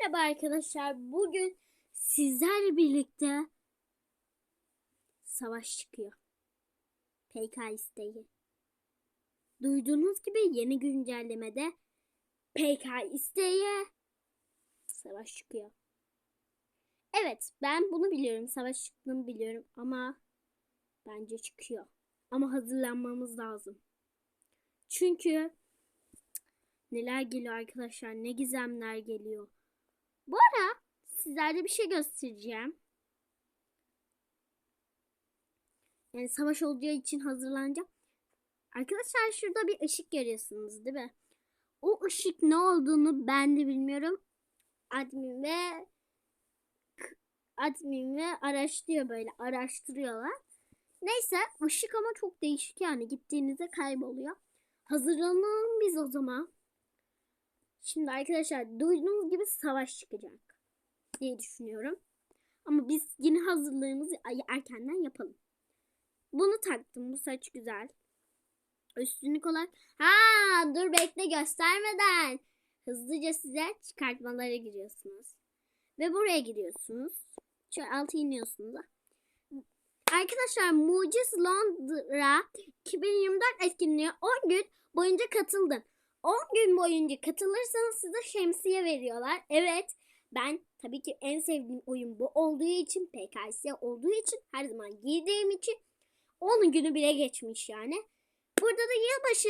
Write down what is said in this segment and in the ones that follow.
Merhaba arkadaşlar. Bugün sizlerle birlikte savaş çıkıyor. PK isteği. Duyduğunuz gibi yeni güncellemede PK isteği savaş çıkıyor. Evet ben bunu biliyorum. Savaş çıktığını biliyorum ama bence çıkıyor. Ama hazırlanmamız lazım. Çünkü neler geliyor arkadaşlar ne gizemler geliyor. Bu ara sizlere bir şey göstereceğim. Yani savaş olacağı için hazırlanacağım. Arkadaşlar şurada bir ışık görüyorsunuz değil mi? O ışık ne olduğunu ben de bilmiyorum. Admin ve admin ve araştırıyor böyle araştırıyorlar. Neyse ışık ama çok değişik yani gittiğinizde kayboluyor. Hazırlanalım biz o zaman. Şimdi arkadaşlar duyduğunuz gibi savaş çıkacak diye düşünüyorum. Ama biz yine hazırlığımızı erkenden yapalım. Bunu taktım. Bu saç güzel. Üstünlük olarak. Ha dur bekle göstermeden. Hızlıca size çıkartmalara giriyorsunuz. Ve buraya giriyorsunuz. Şöyle altı iniyorsunuz. Arkadaşlar Muciz Londra 2024 etkinliğe 10 gün boyunca katıldım. 10 gün boyunca katılırsanız size şemsiye veriyorlar. Evet ben tabii ki en sevdiğim oyun bu olduğu için PKS olduğu için her zaman giydiğim için 10 günü bile geçmiş yani. Burada da yılbaşı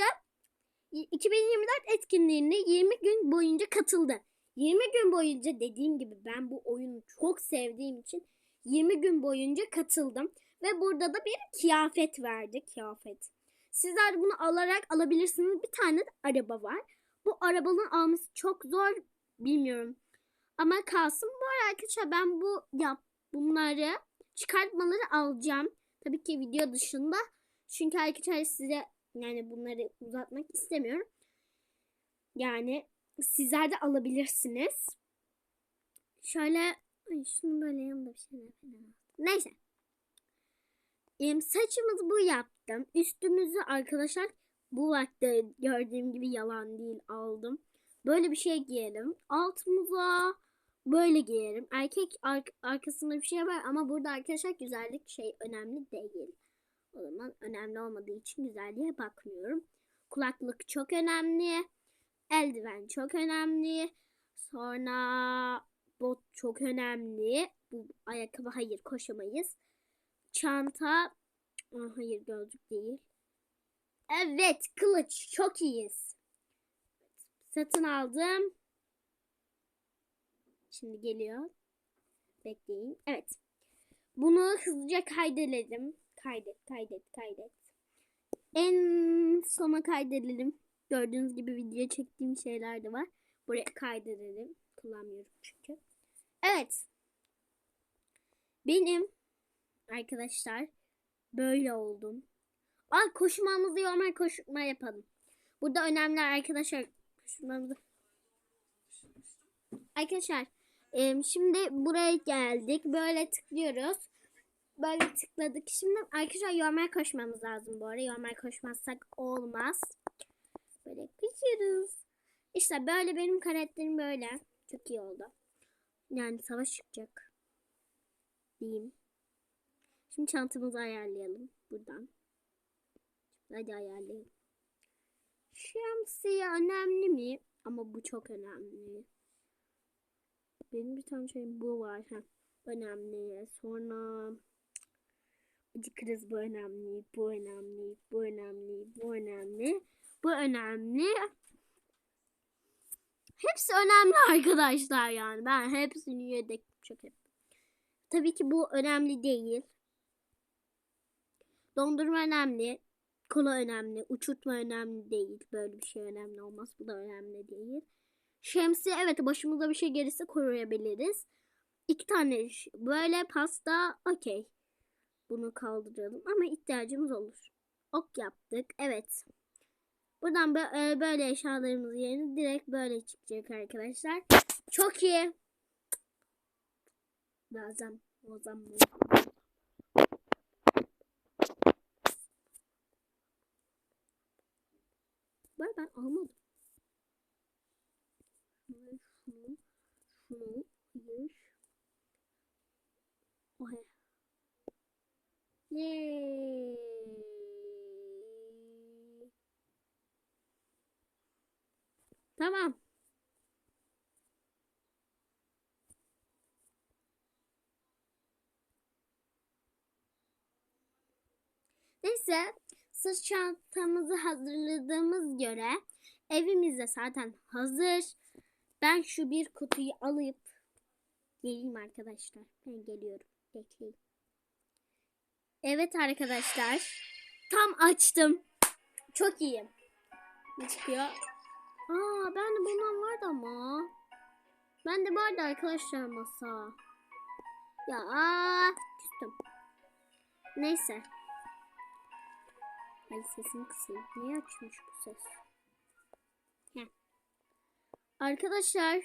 2024 etkinliğine 20 gün boyunca katıldı. 20 gün boyunca dediğim gibi ben bu oyunu çok sevdiğim için 20 gün boyunca katıldım. Ve burada da bir kıyafet verdi. Kıyafet. Sizler bunu alarak alabilirsiniz. Bir tane de araba var. Bu arabanın alması çok zor. Bilmiyorum. Ama kalsın bu arada arkadaşlar ben bu yap bunları çıkartmaları alacağım. Tabii ki video dışında. Çünkü arkadaşlar size yani bunları uzatmak istemiyorum. Yani sizler de alabilirsiniz. Şöyle ay şunu böyle yanında bir şeyler falan. Neyse. Saçımızı bu yaptım. Üstümüzü arkadaşlar bu vakte gördüğüm gibi yalan değil aldım. Böyle bir şey giyelim. Altımıza böyle giyerim. Erkek ar arkasında bir şey var ama burada arkadaşlar güzellik şey önemli değil. O zaman önemli olmadığı için güzelliğe bakmıyorum. Kulaklık çok önemli. Eldiven çok önemli. Sonra bot çok önemli. Bu ayakkabı hayır koşamayız. Çanta. Hayır gözlük değil. Evet kılıç çok iyiyiz. Satın aldım. Şimdi geliyor. Bekleyin. Evet. Bunu hızlıca kaydedelim. Kaydet, kaydet, kaydet. En sona kaydedelim. Gördüğünüz gibi video çektiğim şeyler de var. Buraya kaydedelim. Kullanmıyorum çünkü. Evet. Benim arkadaşlar böyle oldum. Aa koşmamızı normal koşma yapalım. Burada önemli arkadaşlar koşmamızı. Arkadaşlar e, şimdi buraya geldik. Böyle tıklıyoruz. Böyle tıkladık. Şimdi arkadaşlar yormaya koşmamız lazım bu arada. Yormaya koşmazsak olmaz. Böyle koşuyoruz. İşte böyle benim karakterim böyle. Çok iyi oldu. Yani savaş çıkacak. Diyeyim. Şimdi çantamızı ayarlayalım buradan. Hadi ayarlayalım. Şemsiye önemli mi? Ama bu çok önemli. Benim bir tane şeyim bu var. Ha. Önemli. Sonra acı kriz bu önemli. Bu önemli. Bu önemli. Bu önemli. Bu önemli. Hepsi önemli arkadaşlar yani. Ben hepsini yedek çok hep. Tabii ki bu önemli değil. Dondurma önemli. Kola önemli. Uçurtma önemli değil. Böyle bir şey önemli olmaz. Bu da önemli değil. Şemsiye evet başımıza bir şey gelirse koruyabiliriz. İki tane böyle pasta okey. Bunu kaldıralım ama ihtiyacımız olur. Ok yaptık. Evet. Buradan e, böyle eşyalarımız yerine direkt böyle çıkacak arkadaşlar. Çok iyi. Lazım. O zaman. var ben almadım. Şunu, şunu, şunu, hayır. Oh he. Tamam. Neyse sırt çantamızı hazırladığımız göre evimiz de zaten hazır. Ben şu bir kutuyu alıp geleyim arkadaşlar. Ben geliyorum. Bekleyin. Evet arkadaşlar. Tam açtım. Çok iyiyim. Ne çıkıyor? Aa ben de bundan vardı ama. Ben de vardı arkadaşlar masa. Ya küstüm. Neyse. Hadi sesini kısayım. Niye açmış bu ses? Heh. Arkadaşlar.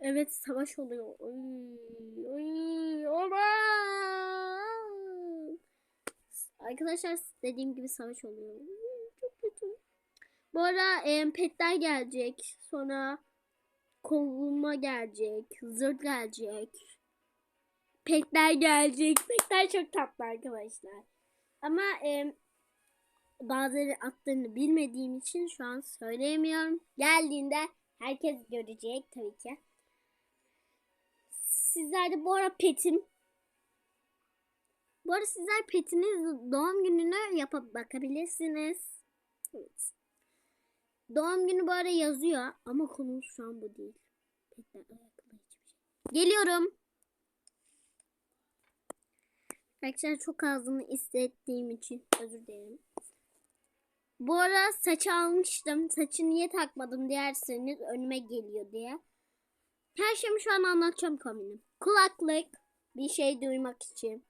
Evet savaş oluyor. Oy, oy, aman. Arkadaşlar dediğim gibi savaş oluyor. Çok kötü. Bu ara e, petler gelecek. Sonra kovulma gelecek. Zırt gelecek. Petler gelecek. Petler çok tatlı arkadaşlar. Ama e, bazıları adlarını bilmediğim için şu an söyleyemiyorum. Geldiğinde herkes görecek tabii ki. Sizler de bu ara petim. Bu arada sizler petiniz doğum gününü yapıp bakabilirsiniz. Evet. Doğum günü bu ara yazıyor ama konumuz şu an bu değil. Petler alakalı hiçbir şey. Geliyorum. Arkadaşlar çok ağzını hissettiğim için özür dilerim. Bu ara saçı almıştım. Saçı niye takmadım derseniz önüme geliyor diye. Her şeyimi şu an anlatacağım kombinim. Kulaklık bir şey duymak için.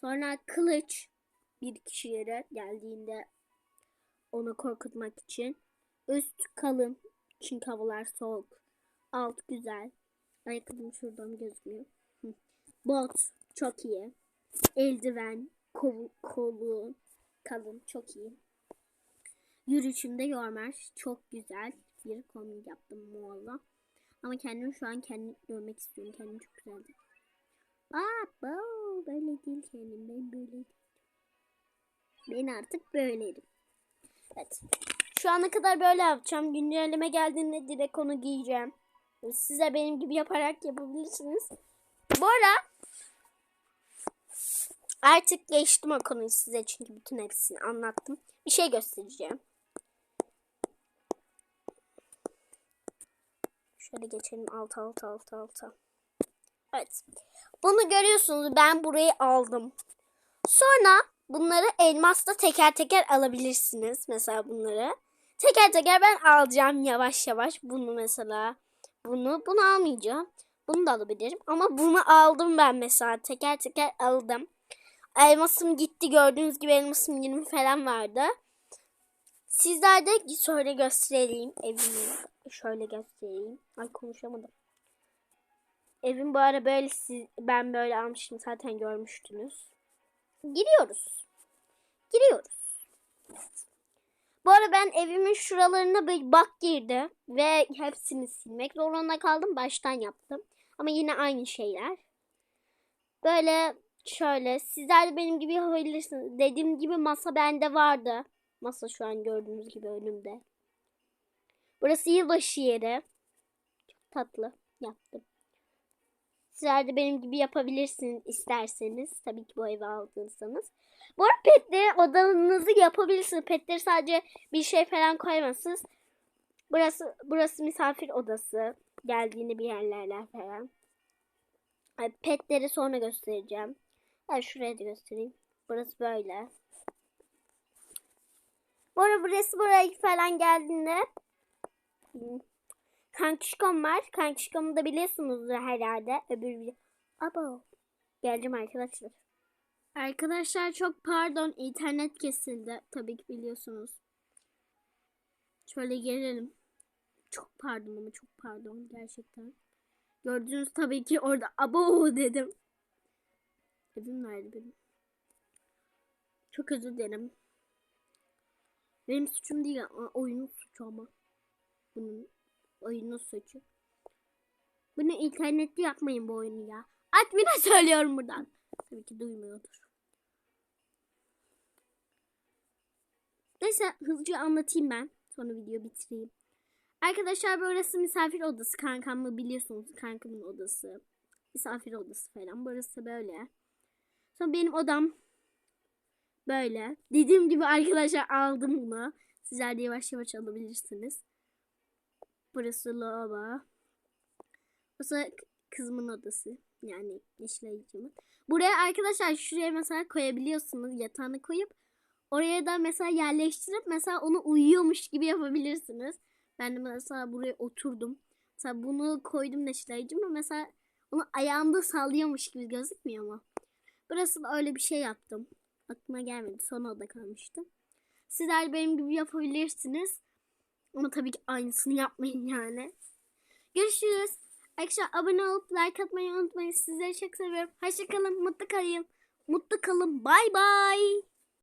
Sonra kılıç bir kişilere geldiğinde onu korkutmak için. Üst kalın çünkü havalar soğuk. Alt güzel. Ayakkabım şuradan gözükmüyor. Bot çok iyi. Eldiven, kolu, kolu kalın çok iyi. Yürüyüşümde yormer çok güzel bir kombin yaptım mualla. Ama kendim şu an kendimi görmek istiyorum. Kendim çok güzeldi. Aa, bu böyle değil kendim. Ben böyle değilim. Ben artık böyleyim. Evet. Şu ana kadar böyle yapacağım. Güncelleme geldiğinde direkt onu giyeceğim. Size benim gibi yaparak yapabilirsiniz. Bu ara artık geçtim o konuyu size çünkü bütün hepsini anlattım. Bir şey göstereceğim. Şöyle geçelim alt alt alt alta. Evet. Bunu görüyorsunuz ben burayı aldım. Sonra bunları elmasla teker teker alabilirsiniz. Mesela bunları. Teker teker ben alacağım yavaş yavaş. Bunu mesela. Bunu bunu almayacağım. Bunu da alabilirim. Ama bunu aldım ben mesela. Teker teker aldım. Elmasım gitti. Gördüğünüz gibi elmasım 20 falan vardı. Sizler de şöyle göstereyim evimi. Şöyle göstereyim. Ay konuşamadım. Evim bu ara böyle siz, ben böyle almıştım zaten görmüştünüz. Giriyoruz. Giriyoruz. Bu ara ben evimin şuralarına bir bak girdi ve hepsini silmek zorunda kaldım. Baştan yaptım. Ama yine aynı şeyler. Böyle şöyle sizler de benim gibi yapabilirsiniz. Dediğim gibi masa bende vardı. Masa şu an gördüğünüz gibi önümde. Burası yılbaşı yeri. Çok tatlı yaptım. Sizler de benim gibi yapabilirsiniz isterseniz. Tabii ki bu evi aldıysanız. Bu arada petleri odanızı yapabilirsiniz. Petleri sadece bir şey falan koymazsınız. Burası burası misafir odası. Geldiğinde bir yerlerler falan. Petleri sonra göstereceğim. Ben şuraya da göstereyim. Burası böyle. Bu arada burası buraya falan geldiğinde Kankişkom var. Kankişkom'u da biliyorsunuzdur herhalde. Öbür bir... Abo. Geleceğim arkadaşlar. Arkadaşlar çok pardon. internet kesildi. Tabii ki biliyorsunuz. Şöyle gelelim. Çok pardon ama çok pardon gerçekten. Gördünüz tabii ki orada abo dedim. Evim nerede benim? Çok özür dilerim. Benim suçum değil ama oyunun suçu ama. Bunun oyunun suçu. Bunu internette yapmayın bu oyunu ya. Admin'e söylüyorum buradan. Tabii ki duymuyordur. Neyse hızlıca anlatayım ben. Sonra video bitireyim. Arkadaşlar burası misafir odası. Kankamı biliyorsunuz. Kankamın odası. Misafir odası falan. Burası böyle. Sonra benim odam böyle. Dediğim gibi arkadaşlar aldım bunu. Sizler de yavaş yavaş alabilirsiniz. Burası lavabo. Burası kızımın odası. Yani yeşil ayıcımın. Buraya arkadaşlar şuraya mesela koyabiliyorsunuz. Yatağını koyup oraya da mesela yerleştirip mesela onu uyuyormuş gibi yapabilirsiniz. Ben de mesela buraya oturdum. Mesela bunu koydum yeşil ayıcıma. Mesela onu ayağımda sallıyormuş gibi gözükmüyor mu? Burası da öyle bir şey yaptım. Aklıma gelmedi. Son oda kalmıştı. Sizler benim gibi yapabilirsiniz. Ama tabii ki aynısını yapmayın yani. Görüşürüz. Arkadaşlar abone olup like atmayı unutmayın. Sizleri çok seviyorum. Hoşçakalın. Mutlu kalın. Mutlu kalın. Bay bay.